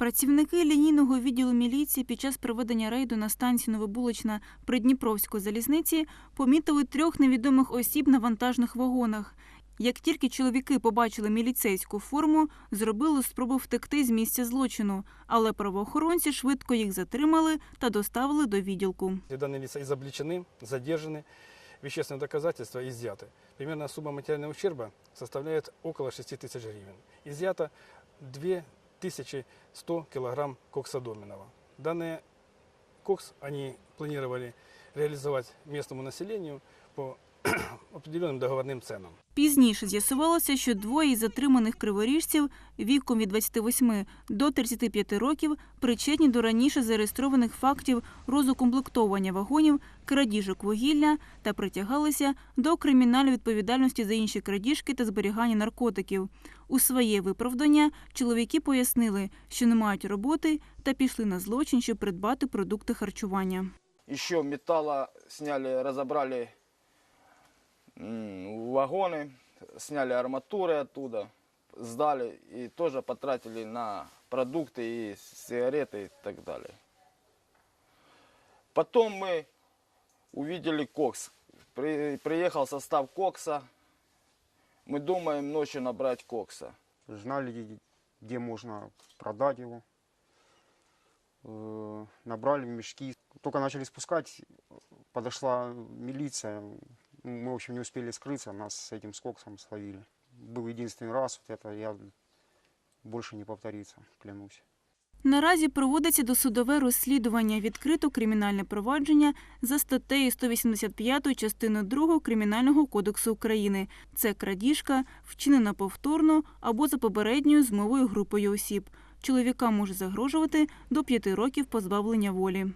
Працівники лінійного відділу міліції під час проведення рейду на станції Новобулочна Придніпровської залізниці помітили трьох невідомих осіб на вантажних вагонах. Як тільки чоловіки побачили міліцейську форму, зробили спробу втекти з місця злочину, але правоохоронці швидко їх затримали та доставили до відділку. Дані ліса і заблічені, задержані, вещественные доказательства изъяты. Примерно сума матеріального ущерба составляет около 6 тисяч гривень. гривен. Изъято 2 1100 кг коксодоменова. Данный кокс они планировали реализовать местному населению по определенным договорным ценам. Пізніше з'ясувалося, що двоє із затриманих криворіжців віком від 28 до 35 років причетні до раніше зареєстрованих фактів розукомплектовування вагонів, крадіжок вугілля та притягалися до кримінальної відповідальності за інші крадіжки та зберігання наркотиків. У своє виправдання чоловіки пояснили, що не мають роботи та пішли на злочин, щоб придбати продукти харчування. Еще металла сняли, разобрали м, вагоны, сняли арматуры оттуда, сдали и тоже потратили на продукты и сигареты и так далее. Потом мы увидели кокс. При- приехал состав кокса. Мы думаем ночью набрать кокса. знали, где можно продать его. Э, Набрали мешки. Только начали спускать, подошла милиция. Мы, в общем, не успели скрыться, нас с этим скоксом словили. Был единственный раз, вот это я больше не повторится, клянусь. Наразі проводиться досудове розслідування. Відкрито кримінальне провадження за статтею 185 частини 2 Кримінального кодексу України. Це крадіжка, вчинена повторно або за попередньою змовою групою осіб. Чоловікам може загрожувати до 5 років позбавлення волі.